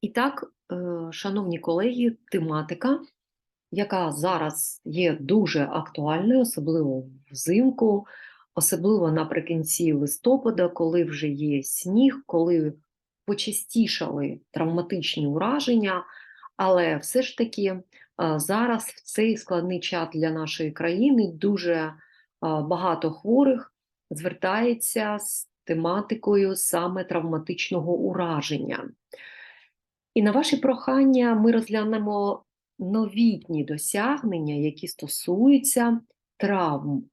І так, е, шановні колеги, тематика, яка зараз є дуже актуальною, особливо взимку, особливо наприкінці листопада, коли вже є сніг, коли почастішали травматичні ураження, але все ж таки е, зараз в цей складний час для нашої країни дуже е, багато хворих звертається з тематикою саме травматичного ураження. І на ваші прохання ми розглянемо новітні досягнення, які стосуються травм.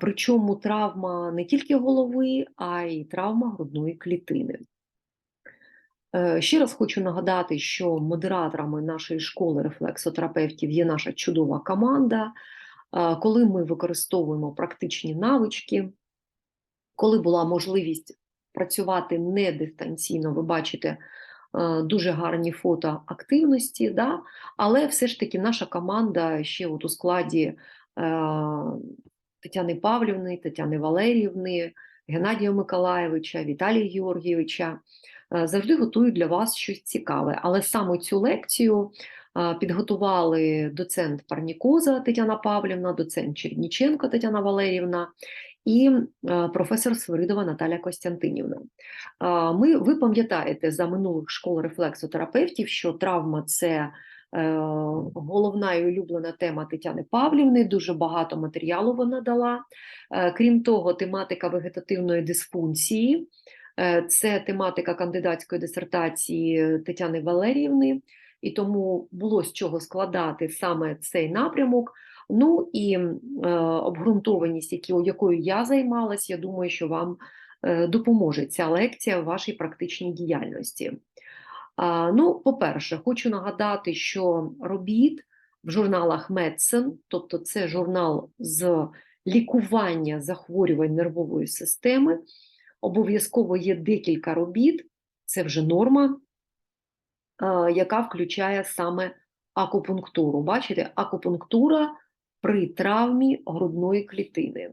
Причому травма не тільки голови, а й травма грудної клітини. Е, Ще раз хочу нагадати, що модераторами нашої школи рефлексотерапевтів є наша чудова команда. Коли ми використовуємо практичні навички, коли була можливість працювати не дистанційно, ви бачите дуже гарні фото активності, да? але все ж таки наша команда ще от у складі е, Тетяни Павлівни, Тетяни Валеріївни, Геннадія Миколаєвича, Віталія Георгійовича е, завжди готують для вас щось цікаве. Але саме цю лекцію е, підготували доцент Парнікоза Тетяна Павлівна, доцент Черніченко Тетяна Валеріївна і професор Свиридова Наталя Костянтинівна. Ми, ви пам'ятаєте за минулих школ рефлексотерапевтів, що травма це е, головна і улюблена тема Тетяни Павлівни, дуже багато матеріалу вона дала. Е, Крім того, тематика вегетативної дисфункції, е, це тематика кандидатської дисертації Тетяни Валеріївни, і тому було з чого складати саме цей напрямок. Ну і е, обґрунтованість, які, якою я займалась, я думаю, що вам е, допоможе ця лекція в вашій практичній діяльності. А, ну, по-перше, хочу нагадати, що робіт в журналах Medicine, тобто це журнал з лікування захворювань нервової системи, обов'язково є декілька робіт, це вже норма, е, яка включає саме акупунктуру. Бачите, акупунктура при травмі грудної клітини.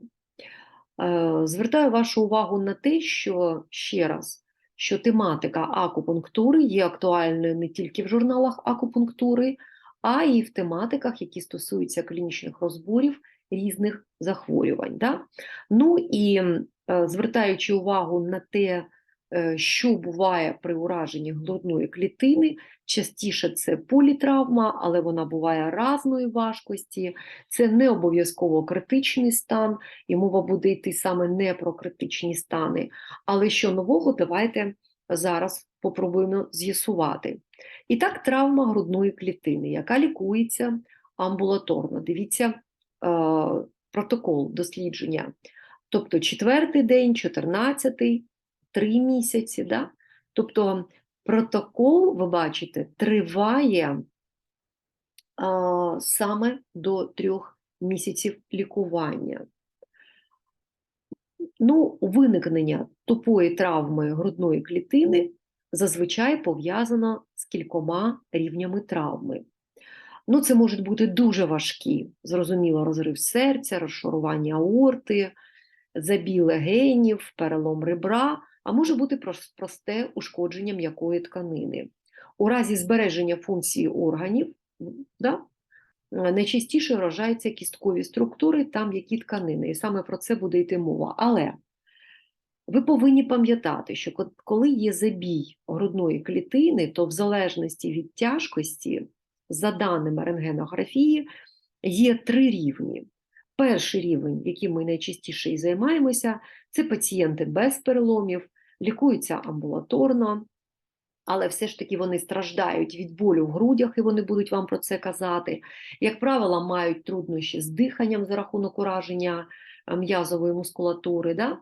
Е, Звертаю вашу увагу на те, що ще раз, що тематика акупунктури є актуальною не тільки в журналах акупунктури, а й в тематиках, які стосуються клінічних розборів різних захворювань. Да? Ну і е, звертаючи увагу на те, що буває при ураженні грудної клітини, частіше це політравма, але вона буває разної важкості, це не обов'язково критичний стан, і мова буде йти саме не про критичні стани. Але що нового, давайте зараз попробуємо з'ясувати. І так, травма грудної клітини, яка лікується амбулаторно. Дивіться е, протокол дослідження. Тобто четвертий день, чотирнадцятий, три місяці. Да? Тобто протокол, ви бачите, триває а, саме до трьох місяців лікування. Ну, виникнення тупої травми грудної клітини зазвичай пов'язано з кількома рівнями травми. Ну, це можуть бути дуже важкі, зрозуміло, розрив серця, розшарування аорти, забій легенів, перелом ребра, а може бути просте ушкодження м'якої тканини. У разі збереження функції органів да, найчастіше вражаються кісткові структури та м'які тканини, і саме про це буде йти мова. Але ви повинні пам'ятати, що коли є забій грудної клітини, то в залежності від тяжкості, за даними рентгенографії, є три рівні. Перший рівень, яким ми найчастіше і займаємося, це пацієнти без переломів, лікуються амбулаторно, але все ж таки вони страждають від болю в грудях, і вони будуть вам про це казати. Як правило, мають труднощі з диханням за рахунок ураження м'язової мускулатури. Да?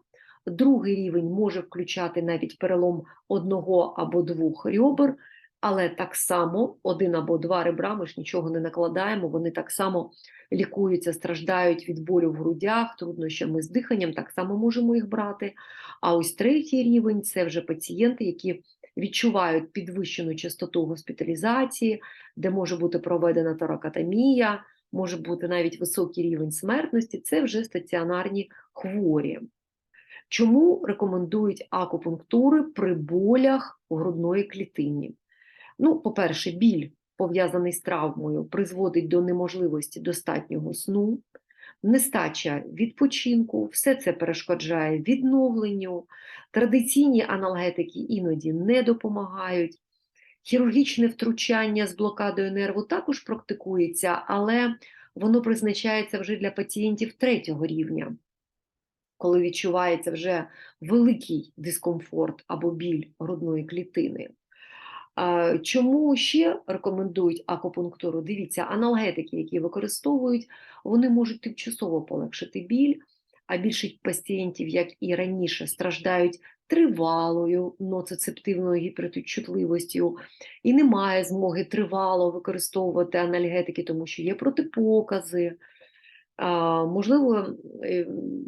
Другий рівень може включати навіть перелом одного або двох ребер, але так само один або два ребра, ми ж нічого не накладаємо, вони так само лікуються, страждають від болю в грудях, труднощами з диханням, так само можемо їх брати. А ось третій рівень це вже пацієнти, які відчувають підвищену частоту госпіталізації, де може бути проведена торакотомія, може бути навіть високий рівень смертності, це вже стаціонарні хворі. Чому рекомендують акупунктури при болях у грудної клітині? Ну, по-перше, біль, пов'язаний з травмою, призводить до неможливості достатнього сну, нестача відпочинку, все це перешкоджає відновленню. Традиційні аналгетики іноді не допомагають. Хірургічне втручання з блокадою нерву також практикується, але воно призначається вже для пацієнтів третього рівня, коли відчувається вже великий дискомфорт або біль грудної клітини. А, Чому ще рекомендують акупунктуру? Дивіться, аналгетики, які використовують, вони можуть тимчасово полегшити біль, а більшість пацієнтів, як і раніше, страждають тривалою ноцицептивною гіперчутливостю, і немає змоги тривало використовувати анальгетики, тому що є протипокази. Можливо, е,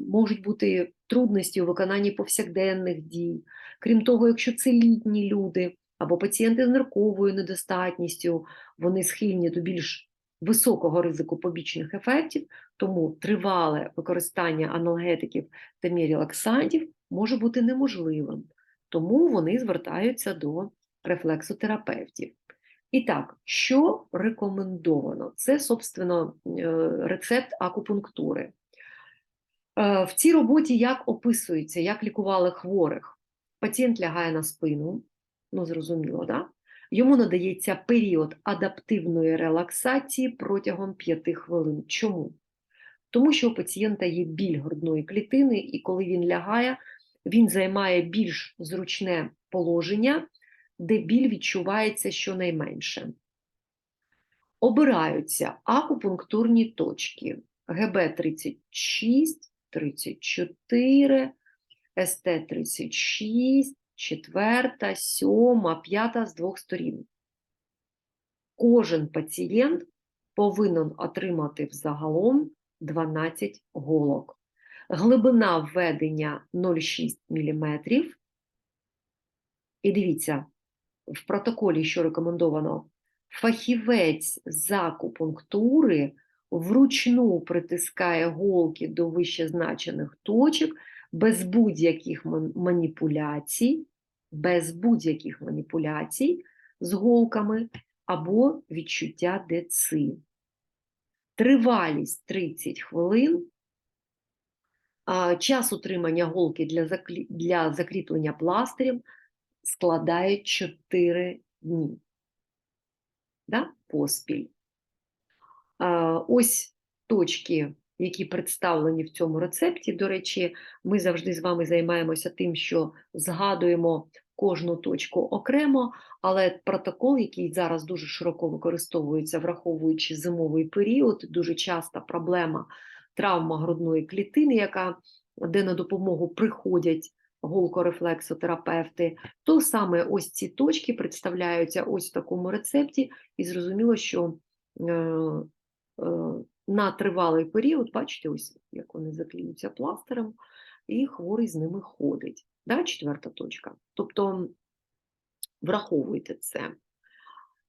можуть бути трудності у виконанні повсякденних дій. Крім того, якщо це літні люди або пацієнти з нирковою недостатністю, вони схильні до більш високого ризику побічних ефектів, тому тривале використання аналгетиків та мірелаксантів може бути неможливим, тому вони звертаються до рефлексотерапевтів. І так, що рекомендовано? Це, собственно, е, рецепт акупунктури. Е, В цій роботі як описується, як лікували хворих. Пацієнт лягає на спину, ну зрозуміло, да? Йому надається період адаптивної релаксації протягом 5 хвилин. Чому? Тому що у пацієнта є біль грудної клітини, і коли він лягає, він займає більш зручне положення, де біль відчувається щонайменше. Обираються акупунктурні точки ГБ-36, 34, СТ-36, четверта, сьома, п'ята з двох сторін. Кожен пацієнт повинен отримати взагалом 12 голок. Глибина введення 0,6 мм. І дивіться, в протоколі, що рекомендовано, фахівець з акупунктури вручну притискає голки до вищезначених точок без будь-яких маніпуляцій, без будь-яких маніпуляцій з голками або відчуття деци. Тривалість 30 хвилин, час утримання голки для, закріплення пластирів складає 4 дні. Да? Поспіль. Ось точки які представлені в цьому рецепті. До речі, ми завжди з вами займаємося тим, що згадуємо кожну точку окремо, але протокол, який зараз дуже широко використовується, враховуючи зимовий період, дуже часта проблема травма грудної клітини, яка де на допомогу приходять голкорефлексотерапевти, то саме ось ці точки представляються ось в такому рецепті, і зрозуміло, що е, е, на тривалий період, бачите, ось як вони закліються пластирем, і хворий з ними ходить. Да, Четверта точка. Тобто враховуйте це.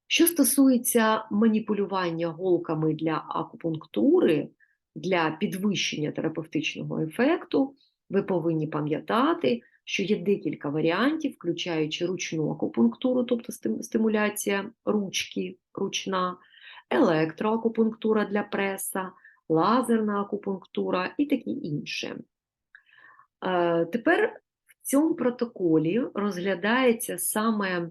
Що стосується маніпулювання голками для акупунктури, для підвищення терапевтичного ефекту, ви повинні пам'ятати, що є декілька варіантів, включаючи ручну акупунктуру, тобто стимуляція ручки, ручна, електроакупунктура для преса, лазерна акупунктура і таке інше. Е, тепер в цьому протоколі розглядається саме е,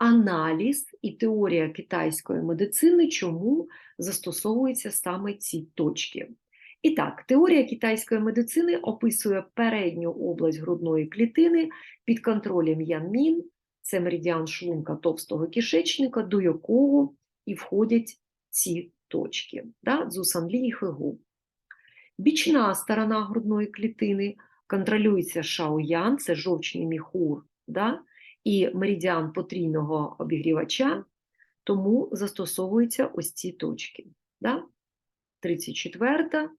аналіз і теорія китайської медицини, чому застосовуються саме ці точки. І так, теорія китайської медицини описує передню область грудної клітини під контролем янмін, це меридіан шлунка товстого кишечника, до якого і входять ці точки, да, дзусанлі і хигу. Бічна сторона грудної клітини контролюється шаоян, це жовчний міхур, да, і меридіан потрійного обігрівача, тому застосовуються ось ці точки. Да? 34,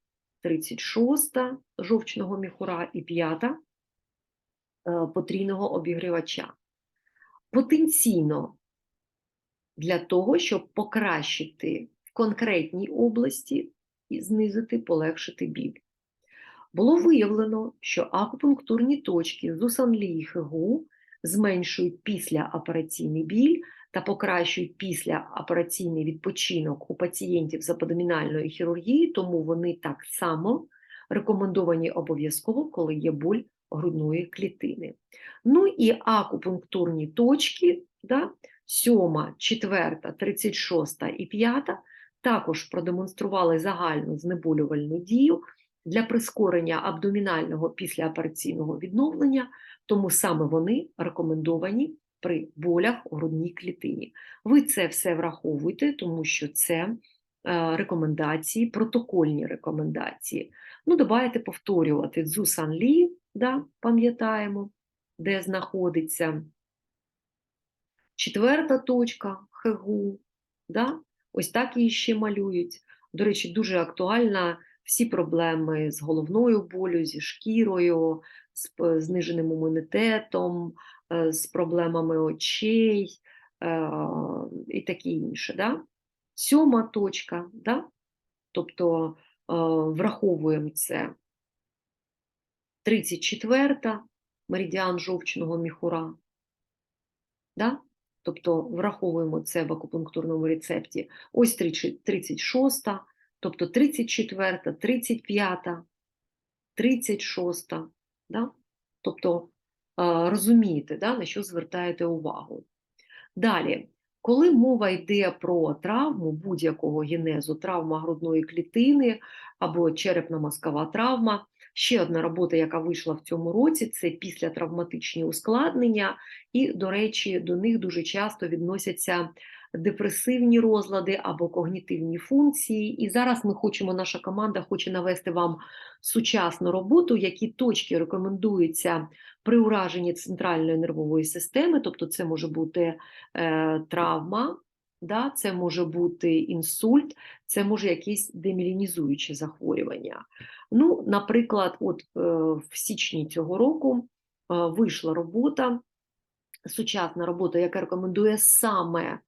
36 жовчного міхура і 5 е, потрійного обігрівача. Потенційно для того, щоб покращити в конкретній області і знизити, полегшити біль. Було виявлено, що акупунктурні точки з усанлі і хигу зменшують післяопераційний біль та покращують післяопераційний відпочинок у пацієнтів з абдомінальною хірургією, тому вони так само рекомендовані обов'язково, коли є боль грудної клітини. Ну і акупунктурні точки, да, 7, 4, 36 і 5 також продемонстрували загальну знеболювальну дію для прискорення абдомінального післяопераційного відновлення, тому саме вони рекомендовані при болях у грудній клітині. Ви це все враховуйте, тому що це е, рекомендації, протокольні рекомендації. Ну, давайте повторювати Цзусан Лі, да, пам'ятаємо, де знаходиться. Четверта точка Хегу, да, ось так її ще малюють. До речі, дуже актуальна всі проблеми з головною болю, зі шкірою, з зниженим імунітетом, е, з проблемами очей е, і таке інше. Да? Сьома точка, да? тобто е, враховуємо це. 34 меридіан жовчного міхура. Да? Тобто враховуємо це в акупунктурному рецепті. Ось 36, тобто 34, 35, 36. Да? Тобто е, розумієте, да, на що звертаєте увагу. Далі, коли мова йде про травму будь-якого генезу, травма грудної клітини або черепно-мозкова травма, ще одна робота, яка вийшла в цьому році, це післятравматичні ускладнення, і, до речі, до них дуже часто відносяться депресивні розлади або когнітивні функції. І зараз ми хочемо, наша команда хоче навести вам сучасну роботу, які точки рекомендуються при ураженні центральної нервової системи, тобто це може бути е, травма, да, це може бути інсульт, це може якісь демілінізуючі захворювання. Ну, наприклад, от е, в січні цього року е, вийшла робота, сучасна робота, яка рекомендує саме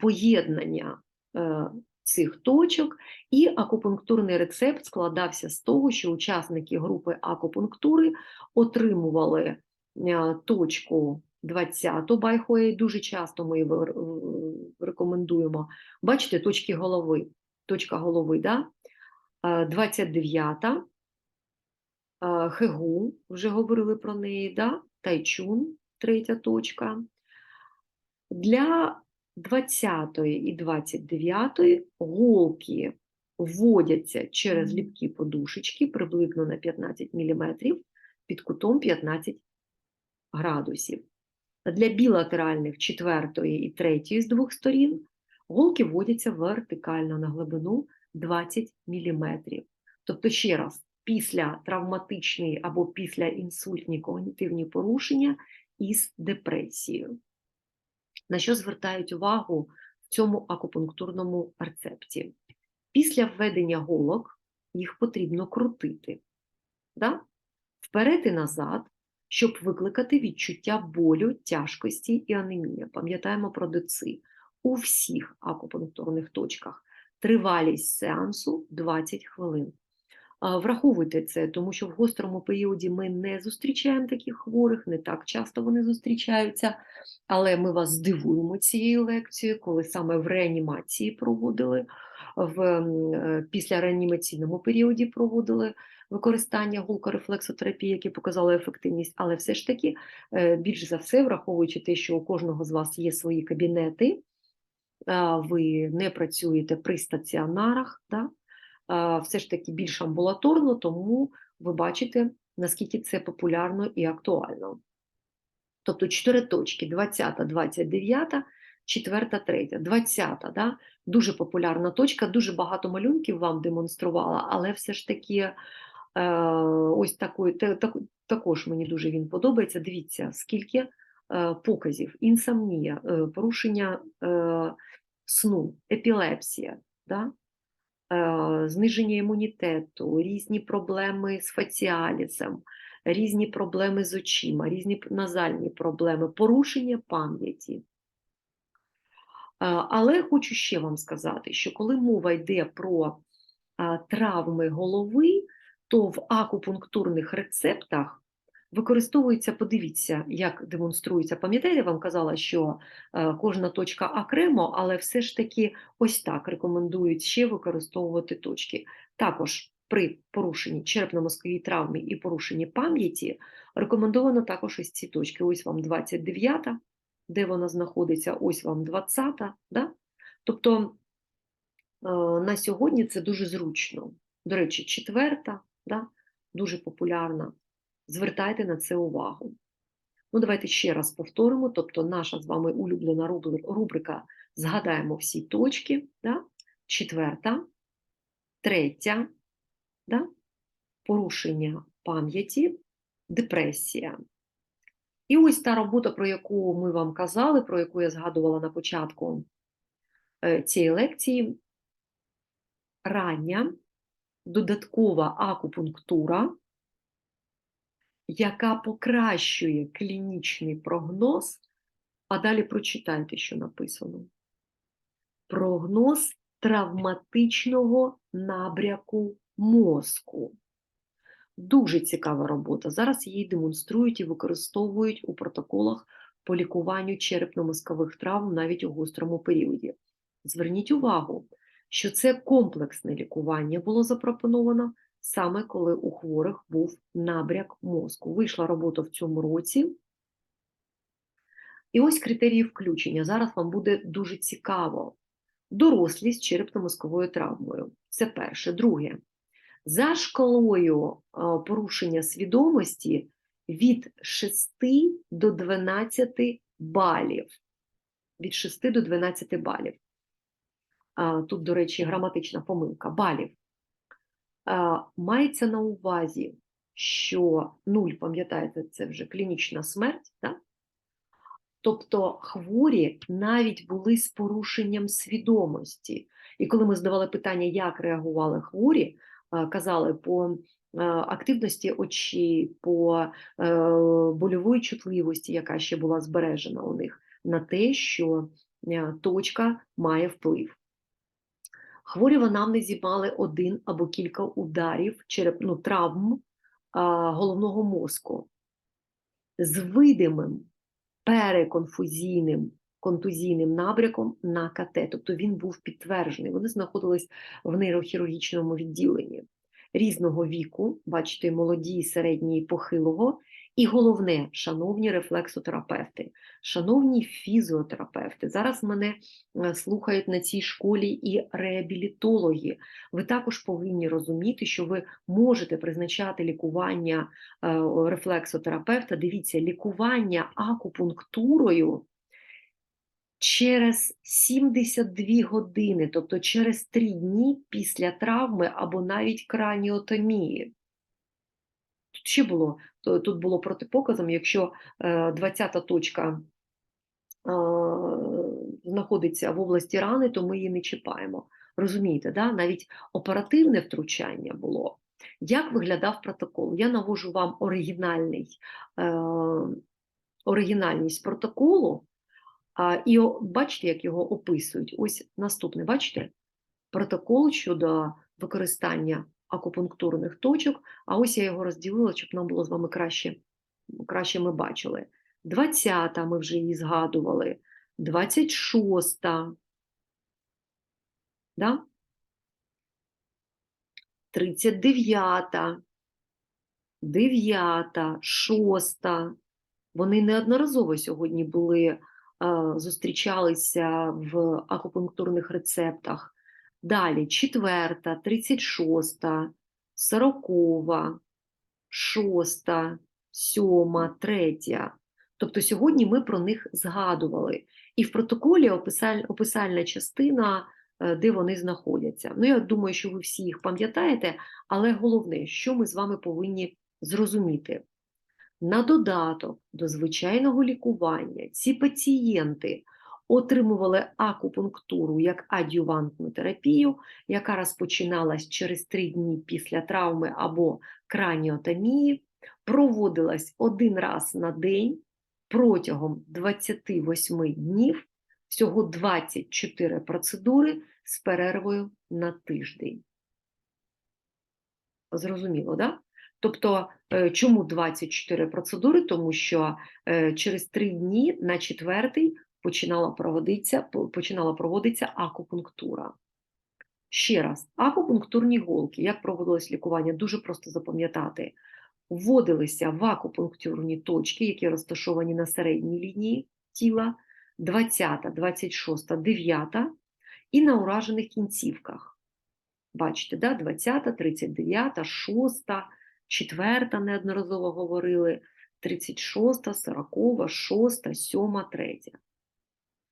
поєднання е, цих точок, і акупунктурний рецепт складався з того, що учасники групи акупунктури отримували точку 20 байхуей, дуже часто ми її е, рекомендуємо. Бачите, точки голови, точка голови, да? Е, 29 е, Хегу, вже говорили про неї, да? Тайчун, третя точка. Для 20 і 29 голки вводяться через ліпкі подушечки приблизно на 15 мм під кутом 15 градусів. Для білатеральних 4 і 3 з двох сторін голки вводяться вертикально на глибину 20 мм. Тобто, ще раз, після травматичні або після інсультні когнітивні порушення із депресією. На що звертають увагу в цьому акупунктурному рецепті? Після введення голок їх потрібно крутити да? вперед і назад, щоб викликати відчуття болю, тяжкості і анемії. Пам'ятаємо про ДЦИ у всіх акупунктурних точках. Тривалість сеансу 20 хвилин. Враховуйте це, тому що в гострому періоді ми не зустрічаємо таких хворих, не так часто вони зустрічаються, але ми вас здивуємо цією лекцією, коли саме в реанімації проводили, в е, післяреанімаційному періоді проводили використання гулкорефлексотерапії, які показали ефективність, але все ж таки, е, більш за все, враховуючи те, що у кожного з вас є свої кабінети, ви не працюєте при стаціонарах, да? все ж таки більш амбулаторно, тому ви бачите, наскільки це популярно і актуально. Тобто чотири точки: 20, 29, 4, 3. 20, да? дуже популярна точка, дуже багато малюнків вам демонструвала, але все ж таки е, ось такої, та- так- також мені дуже він подобається. Дивіться, скільки е, показів, інсомнія, е, порушення е, сну, епілепсія, да? е, зниження імунітету, різні проблеми з фаціалізом, різні проблеми з очима, різні назальні проблеми, порушення пам'яті. Але хочу ще вам сказати, що коли мова йде про травми голови, то в акупунктурних рецептах використовується, подивіться, як демонструється. Пам'ятаєте, вам казала, що е, кожна точка окремо, але все ж таки ось так рекомендують ще використовувати точки. Також при порушенні черепно-мозковій травмі і порушенні пам'яті рекомендовано також ось ці точки. Ось вам 29, де вона знаходиться, ось вам 20. Да? Тобто е, на сьогодні це дуже зручно. До речі, четверта, да? дуже популярна. Звертайте на це увагу. Ну, давайте ще раз повторимо. Тобто, наша з вами улюблена рубрика Згадаємо всі точки. Да? Четверта, третя, да? порушення пам'яті, депресія. І ось та робота, про яку ми вам казали, про яку я згадувала на початку е, цієї лекції, рання додаткова акупунктура, яка покращує клінічний прогноз, а далі прочитайте, що написано. Прогноз травматичного набряку мозку. Дуже цікава робота. Зараз її демонструють і використовують у протоколах по лікуванню черепно-мозкових травм навіть у гострому періоді. Зверніть увагу, що це комплексне лікування було запропоновано саме коли у хворих був набряк мозку. Вийшла робота в цьому році. І ось критерії включення. Зараз вам буде дуже цікаво. Дорослість черепно-мозковою травмою. Це перше. Друге. За шкалою е, порушення свідомості від 6 до 12 балів. Від 6 до 12 балів. Тут, до речі, граматична помилка балів. Мається на увазі, що 0, пам'ятаєте, це вже клінічна смерть, так? Тобто хворі навіть були з порушенням свідомості. І коли ми задавали питання, як реагували хворі, е, казали по активності очей, по е, больової чутливості, яка ще була збережена у них, на те, що точка має вплив. Хворі в анамнезі мали один або кілька ударів, череп, ну, травм головного мозку з видимим переконфузійним контузійним набряком на КТ, тобто він був підтверджений. Вони знаходились в нейрохірургічному відділенні різного віку, бачите, молоді, середні, похилого. І головне, шановні рефлексотерапевти, шановні фізіотерапевти, зараз мене е, слухають на цій школі і реабілітологи. Ви також повинні розуміти, що ви можете призначати лікування е, рефлексотерапевта. Дивіться, лікування акупунктурою через 72 години, тобто через 3 дні після травми або навіть краніотомії. Тут ще було, тут було протипоказом, якщо 20-та точка е, знаходиться в області рани, то ми її не чіпаємо. Розумієте, да? навіть оперативне втручання було. Як виглядав протокол? Я навожу вам оригінальний, е, оригінальність протоколу, і бачите, як його описують. Ось наступне, бачите? Протокол щодо використання акупунктурних точок, а ось я його розділила, щоб нам було з вами краще, краще ми бачили. 20-та ми вже її згадували, 26-та, да? 39-та, 9-та, 6-та. Вони неодноразово сьогодні були, зустрічалися в акупунктурних рецептах. Далі 4-та, 36-та, 40-ва, 6-та, 7-ма, 3-я. Тобто сьогодні ми про них згадували. І в протоколі описаль, описальна частина, е, де вони знаходяться. Ну, я думаю, що ви всі їх пам'ятаєте, але головне, що ми з вами повинні зрозуміти. На додаток до звичайного лікування ці пацієнти отримували акупунктуру як адювантну терапію, яка розпочиналась через три дні після травми або краніотомії, проводилась один раз на день протягом 28 днів, всього 24 процедури з перервою на тиждень. Зрозуміло, так? Да? Тобто, е, чому 24 процедури? Тому що е, через 3 дні на четвертий починала проводитися, починала проводитися акупунктура. Ще раз, акупунктурні голки, як проводилось лікування, дуже просто запам'ятати. Вводилися в акупунктурні точки, які розташовані на середній лінії тіла, 20, 26, 9 і на уражених кінцівках. Бачите, да? 20, 39, 6, 4 неодноразово говорили, 36, 40, 6, 7, 3.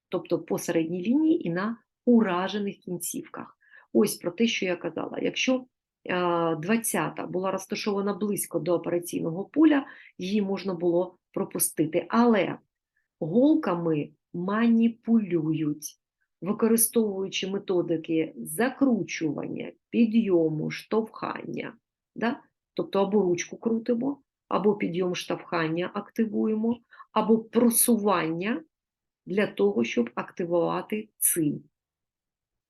Тобто по середній лінії і на уражених кінцівках. Ось про те, що я казала. Якщо 20-та була розташована близько до операційного поля, її можна було пропустити. Але голками маніпулюють, використовуючи методики закручування, підйому, штовхання. Да? Тобто або ручку крутимо, або підйом штовхання активуємо, або просування для того, щоб активувати ци.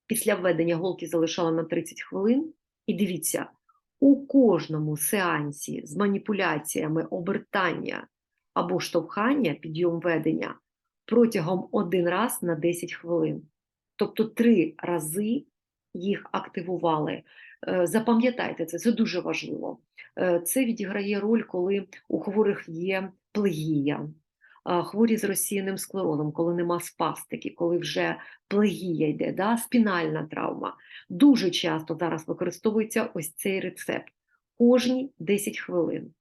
Після введення голки залишала на 30 хвилин. І дивіться, у кожному сеансі з маніпуляціями обертання або штовхання, підйом ведення протягом один раз на 10 хвилин. Тобто три рази їх активували. Е, Запам'ятайте це, це дуже важливо. Е, Це відіграє роль, коли у хворих є плегія, хворі з розсіяним склерозом, коли нема спастики, коли вже плегія йде, да? спінальна травма. Дуже часто зараз використовується ось цей рецепт. Кожні 10 хвилин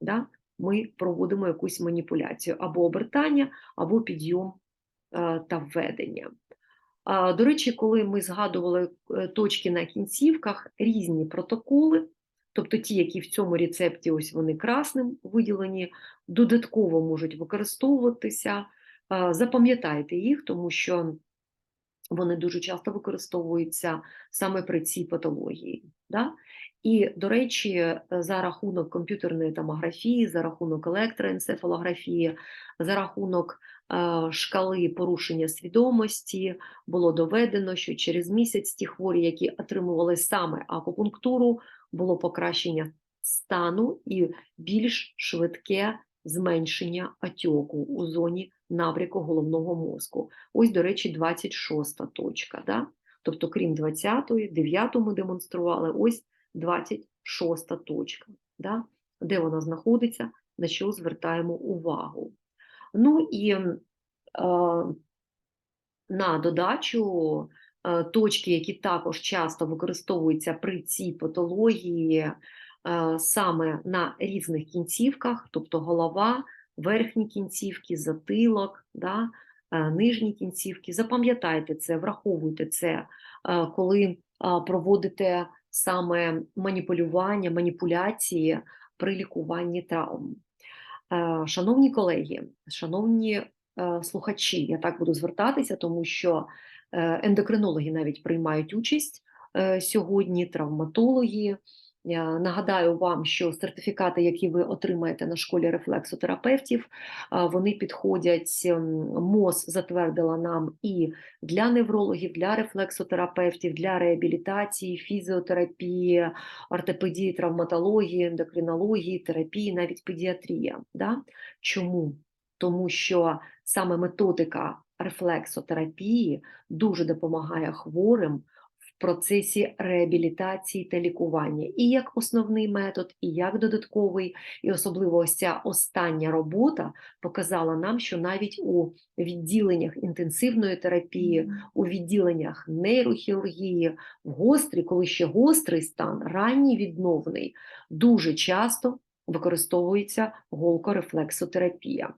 да? ми проводимо якусь маніпуляцію або обертання, або підйом е, та введення. До речі, коли ми згадували е, точки на кінцівках, різні протоколи, тобто ті, які в цьому рецепті, ось вони красним виділені, додатково можуть використовуватися. Запам'ятайте їх, тому що вони дуже часто використовуються саме при цій патології. Да? І, до речі, е, за рахунок комп'ютерної томографії, за рахунок електроенцефалографії, за рахунок шкали порушення свідомості було доведено, що через місяць ті хворі, які отримували саме акупунктуру, було покращення стану і більш швидке зменшення отьоку у зоні набряку головного мозку. Ось, до речі, 26 точка. Да? Тобто, крім 20-ї, 9 ми демонстрували, ось 26 точка. Да? Де вона знаходиться, на що звертаємо увагу. Ну і е, на додачу е, точки, які також часто використовуються при цій патології, е, саме на різних кінцівках, тобто голова, верхні кінцівки, затилок, да, е, нижні кінцівки. Запам'ятайте це, враховуйте це, е, коли е, проводите саме маніпулювання, маніпуляції при лікуванні травм. Е, Шановні колеги, шановні е, слухачі, я так буду звертатися, тому що е, ендокринологи навіть приймають участь сьогодні, травматологи. Нагадаю вам, що сертифікати, які ви отримаєте на школі рефлексотерапевтів, вони підходять. ем, МОЗ затвердила нам і для неврологів, для рефлексотерапевтів, для реабілітації, фізіотерапії, ортопедії, травматології, ендокринології, терапії, навіть педіатрія. Да? Чому? Тому що саме методика рефлексотерапії дуже допомагає хворим процесі реабілітації та лікування, і як основний метод, і як додатковий, і особливо ось ця остання робота показала нам, що навіть у відділеннях інтенсивної терапії, у відділеннях нейрохірургії, в гострі, коли ще гострий стан, ранній відновний, дуже часто використовується голкорефлексотерапія.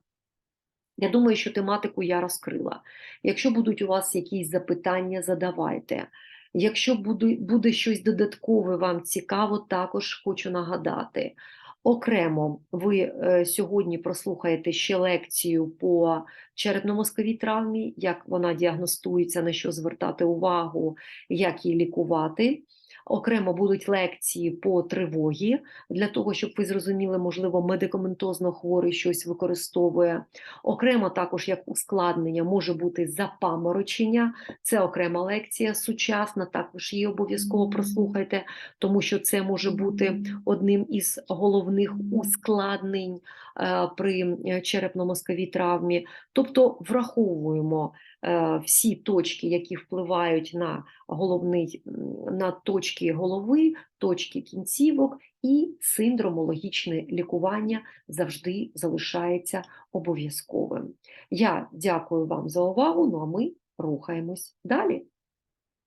Я думаю, що тематику я розкрила. Якщо будуть у вас якісь запитання, задавайте. Якщо буде, буде щось додаткове вам цікаво, також хочу нагадати. Окремо, ви е, сьогодні прослухаєте ще лекцію по черепно-мозковій травмі, як вона діагностується, на що звертати увагу, як її лікувати. Окремо будуть лекції по тривогі, для того, щоб ви зрозуміли, можливо, медикаментозно хворий щось використовує. Окремо також як ускладнення може бути запаморочення. Це окрема лекція сучасна, також її обов'язково прослухайте, тому що це може бути одним із головних ускладнень при е, черепно-мозковій травмі. Тобто враховуємо е, всі точки, які впливають на головний, на точки голови, точки кінцівок, і синдромологічне лікування завжди залишається обов'язковим. Я дякую вам за увагу. Ну а ми рухаємось далі.